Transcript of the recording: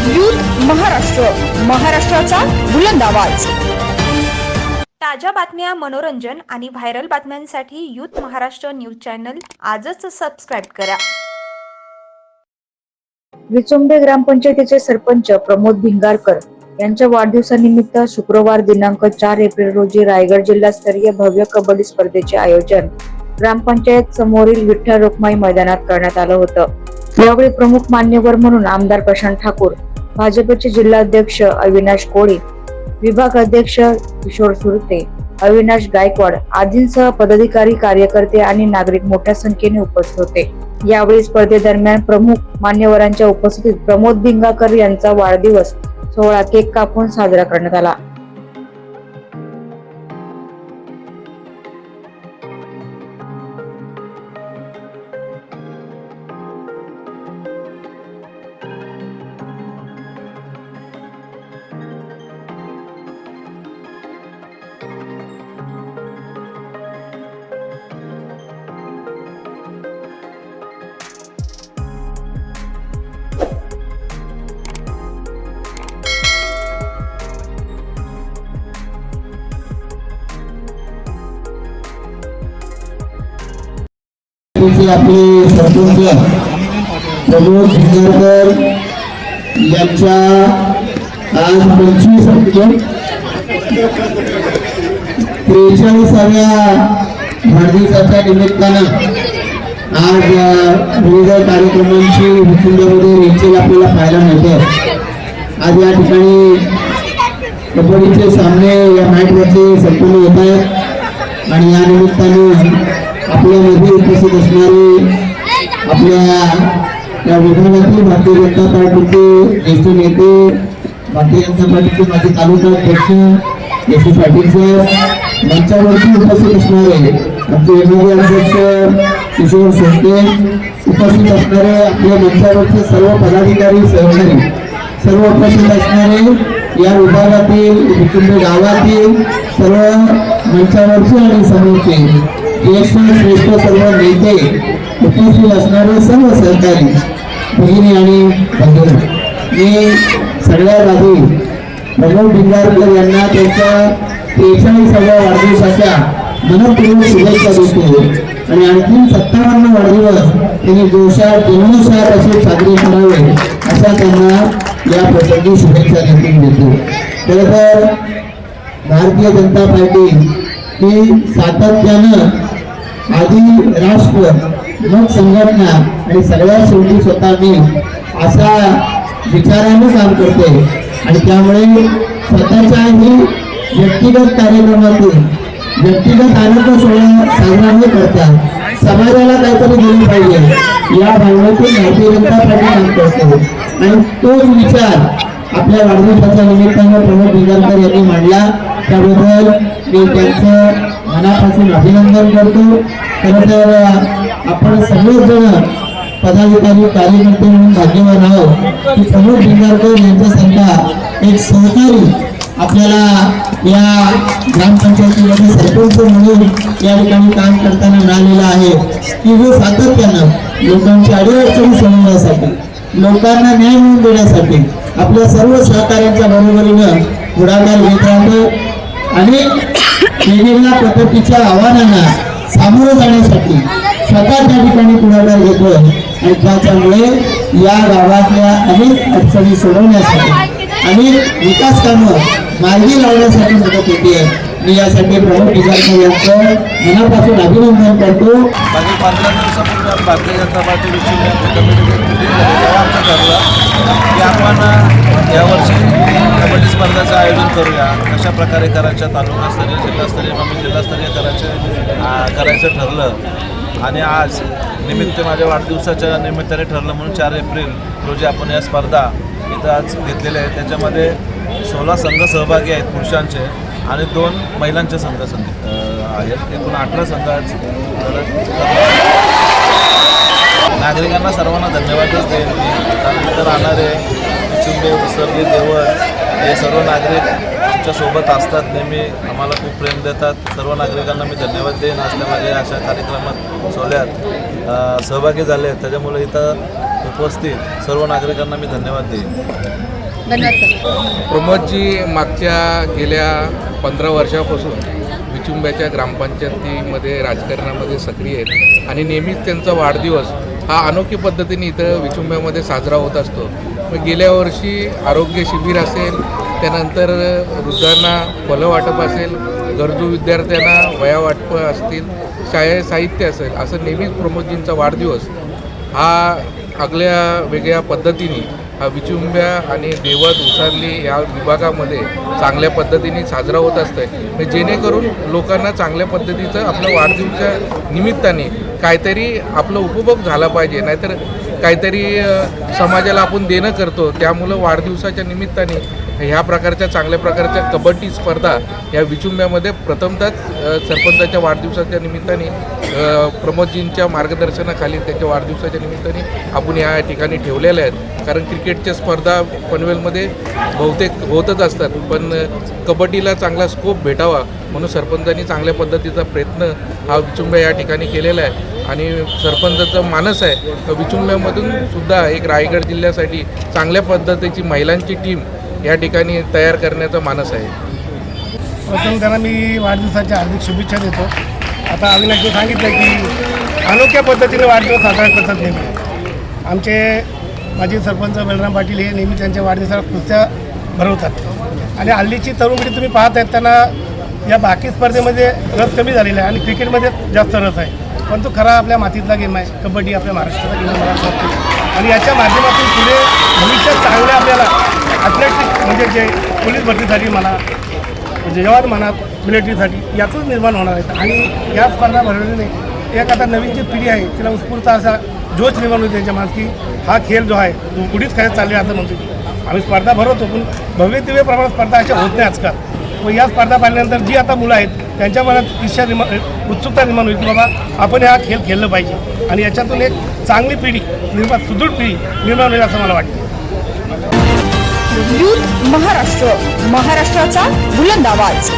Youth Maharashtra. महाराष्ट्राचा बुलंद आवाज. ताज्या बातम्या मनोरंजन आणि व्हायरल बातम्यांसाठी यूथ महाराष्ट्र न्यूज चॅनल आजच सबस्क्राईब करा. विचुंबे ग्रामपंचायतीचे सरपंच प्रमोद भिंगारकर यांच्या वाढदिवसानिमित्त शुक्रवार दिनांक चार एप्रिल रोजी रायगड जिल्हास्तरीय भव्य कबड्डी स्पर्धेचे आयोजन ग्रामपंचायत समोरील विठ्ठल रुक्माई मैदानात करण्यात आलं होतं. यावेळी प्रमुख मान्यवर म्हणून आमदार प्रशांत ठाकूर भाजपचे जिल्हाध्यक्ष अविनाश कोळी विभाग अध्यक्ष किशोर सुरते अविनाश गायकवाड आदींसह पदाधिकारी कार्यकर्ते आणि नागरिक मोठ्या संख्येने उपस्थित होते. यावेळी स्पर्धेदरम्यान प्रमुख मान्यवरांच्या उपस्थितीत प्रमोद भिंगाकर यांचा वाढदिवस सोहळा केक कापून साजरा करण्यात आला. तुमचे आपले सरपंच प्रमोद भिंगरकर यांच्या आज पंचवीस त्रेचाळीसाव्या वाढदिवसाच्या निमित्तानं आज विविध कार्यक्रमांची हुकुंडामध्ये रेंचेल आपल्याला पाहायला मिळतं आज या ठिकाणी कबड्डीचे सामने या मॅटवरचे संपूर्ण होत आहेत. आणि या निमित्ताने आपल्यामध्ये उपस्थित असणारे आपल्या या विभागातील भारतीय जनता पार्टीचे ज्येष्ठ नेते भारतीय जनता पार्टीचे माझे तालुका अध्यक्ष एस सी पाटील सर मंचावरती उपस्थित असणारे आमचे विभागीय अध्यक्ष किशोर सोनके उपस्थित असणारे आपल्या मंचावरचे सर्व पदाधिकारी सहकारी सर्व उपस्थित असणारे या विभागातील गावातील सर्व मंचावरचे आणि समोरचे ज्येष्ठ श्रेष्ठ सर्व नेते उपस्थित असणारे सर्व सहकारी भगिनी आणि बंधू मी सगळ्यात आधी प्रमोद भिंगारकर यांना त्यांच्या त्रेचाळीसाव्या वाढदिवसाच्या मनपूर्वक शुभेच्छा देतो. आणि आणखी सत्तावन्न वाढदिवस त्यांनी जोशात जन्मोत्साहात असे साजरे करावे अशा त्यांना या प्रसंगी शुभेच्छा देखील देतो. खरं तर भारतीय जनता पार्टी ही सातत्यानं आधी राष्ट्र मग संघटना आणि सगळ्या शेवटी स्वतः मी असा विचाराने काम करते. आणि त्यामुळे स्वतःच्याही व्यक्तिगत कार्यक्रमातून व्यक्तिगत आनंद सोहळा साजरा न करता समाजाला काहीतरी दिलं पाहिजे. या भावनेतून भारतीय जनता पार्टी काम करते. आणि तोच विचार आपल्या वाढदिवसाच्या निमित्तानं प्रमोद भिंगारकर यांनी मांडला. त्याबद्दल मी त्यांचं मनापासून अभिनंदन करतो. खरं तर आपण सगळेच जण पदाधिकारी कार्यकर्ते म्हणून भाग्यवान आहोत. की प्रमोद भिंगारकर यांच्यासारखा एक सहकारी आपल्याला या ग्रामपंचायतीमध्ये सरपंच म्हणून या ठिकाणी काम करताना मिळालेला आहे. की जो सातत्यानं लोकांची अडीअडचणी सोडवण्यासाठी लोकांना न्याय मिळवून देण्यासाठी आपल्या सर्व सहकार्यांच्या बरोबरीनं पुढाकार घेत राहतो. आणि वेगवेगळ्या प्रकृतीच्या आव्हानांना सामोरं जाण्यासाठी स्वतः त्या ठिकाणी पुढाकार घेतोय. आणि त्याच्यामुळे या गावातल्या अनेक अडचणी सोडवण्यासाठी अनेक विकास कामं मार्गी लावण्यासाठी मदत होते मी यासाठी प्रमुख विचारकर यांचं मनापासून अभिनंदन करतो. मागील पंधरा दिवसापूर्वी भारतीय जनता पार्टी विषयी कमिटीचे आमचं ठरलं की आपण यावर्षी कबड्डी स्पर्धेचं आयोजन करूया. कशा प्रकारे करायचं तालुकास्तरीय जिल्हास्तरीय आम्ही जिल्हास्तरीय करायचं करायचं ठरलं. आणि आज निमित्त माझ्या वाढदिवसाच्या निमित्ताने ठरलं म्हणून चार एप्रिल रोजी आपण या स्पर्धा इथं आज घेतलेल्या आहेत. त्याच्यामध्ये सोळा संघ सहभागी आहेत पुरुषांचे आणि दोन महिलांचे संघ संघ आहेत. एकूण अठरा संघ आज नागरिकांना सर्वांना धन्यवादच देईल मी कारण इथं राहणारे चिंबे उसरली देवळ. हे सर्व नागरिक आमच्यासोबत असतात. नेहमी आम्हाला खूप प्रेम देतात. सर्व नागरिकांना मी धन्यवाद देईन. आज माझ्या अशा कार्यक्रमात सोहळ्यात सहभागी झाले त्याच्यामुळे इथं उपस्थित सर्व नागरिकांना मी धन्यवाद देईन. प्रमोदजी मागच्या गेल्या पंधरा वर्षापासून विचुंब्याच्या ग्रामपंचायतीमध्ये राजकारणामध्ये सक्रिय आहेत. आणि नेहमीच त्यांचा वाढदिवस हा अनोखी पद्धतीने इथं विचुंब्यामध्ये साजरा होत असतो. मग गेल्या वर्षी आरोग्य शिबिर असेल त्यानंतर वृद्धांना फलं वाटप असेल गरजू विद्यार्थ्यांना वया वाटप असतील शाळे साहित्य असेल असं नेहमीच प्रमोदजींचा वाढदिवस हा आगल्या वेगळ्या पद्धतीने हा विचुंब्या आणि देवत उसारली या विभागामध्ये चांगल्या पद्धतीने साजरा होत असतं म्हणजे जेणेकरून लोकांना चांगल्या पद्धतीचं आपल्या वाढदिवसाच्या निमित्ताने काहीतरी आपलं उपभोग झाला पाहिजे. नाहीतर काहीतरी समाजाला आपण देणं करतो त्यामुळं वाढदिवसाच्या निमित्ताने ह्या प्रकारच्या चांगल्या प्रकारच्या कबड्डी स्पर्धा या विचुंब्यामध्ये प्रथमतच सरपंचाच्या वाढदिवसाच्या निमित्ताने प्रमोदजींच्या मार्गदर्शनाखाली त्याच्या वाढदिवसाच्या निमित्ताने आपण या ठिकाणी ठेवलेल्या आहेत. कारण क्रिकेटच्या स्पर्धा पनवेलमध्ये बहुतेक होतच असतात पण कबड्डीला चांगला स्कोप भेटावा म्हणून सरपंचांनी चांगल्या पद्धतीचा प्रयत्न हा विचुंब या ठिकाणी केलेला आहे. आणि सरपंचाचं मानस आहे. तर विचुंब्यामधून सुद्धा एक रायगड जिल्ह्यासाठी चांगल्या पद्धतीची महिलांची टीम या ठिकाणी तयार करण्याचा मानस आहे. प्रथम त्यांना मी वाढदिवसाच्या हार्दिक शुभेच्छा देतो. आता अविनाशने सांगितलं की अनोख्या पद्धतीने वाढदिवस साजरा करतात नेहमी. आमचे माजी सरपंच बलराम पाटील हे नेहमी त्यांच्या वाढदिवसाला कुस्त्या भरवतात. आणि हल्लीची तरुण पिढी तुम्ही पाहत आहेत त्यांना या बाकी स्पर्धेमध्ये रस कमी झालेला आहे आणि क्रिकेटमध्ये जास्त रस आहे. पण तो खरा आपल्या मातीतला गेम आहे. कबड्डी आपल्या महाराष्ट्राचा गेम मला असं वाटतं आणि याच्या माध्यमातून पुढे भविष्यात चांगलं आपल्याला ॲथलेटिक म्हणजे जे पोलीस भरतीसाठी म्हणा म्हणजे जवान म्हणा मिलिटरीसाठी यातून निर्माण होणार आहेत. आणि या स्पर्धा भरवल्याने एक आता नवीन जी पिढी आहे तिला उत्स्फूर्त असा जोश निर्माण होतो त्यांच्या मनात की हा खेळ जो आहे तो कुठेच खेळत चालले असं म्हणतो आम्ही स्पर्धा भरवतो पण भव्य दिव्य प्रमाणात स्पर्धा अशा होत नाही आजकाल. व या स्पर्धा पाहिल्यानंतर जी आता मुलं आहेत त्यांच्या मनात इच्छा निर्माण उत्सुकता निर्माण होईल की बाबा आपण हा खेळ खेळलं पाहिजे. आणि याच्यातून एक चांगली पिढी निर्माण सुदृढ पिढी निर्माण होईल असं मला वाटतं. महाराष्ट्र महाराष्ट्राचा बुलंद आवाज.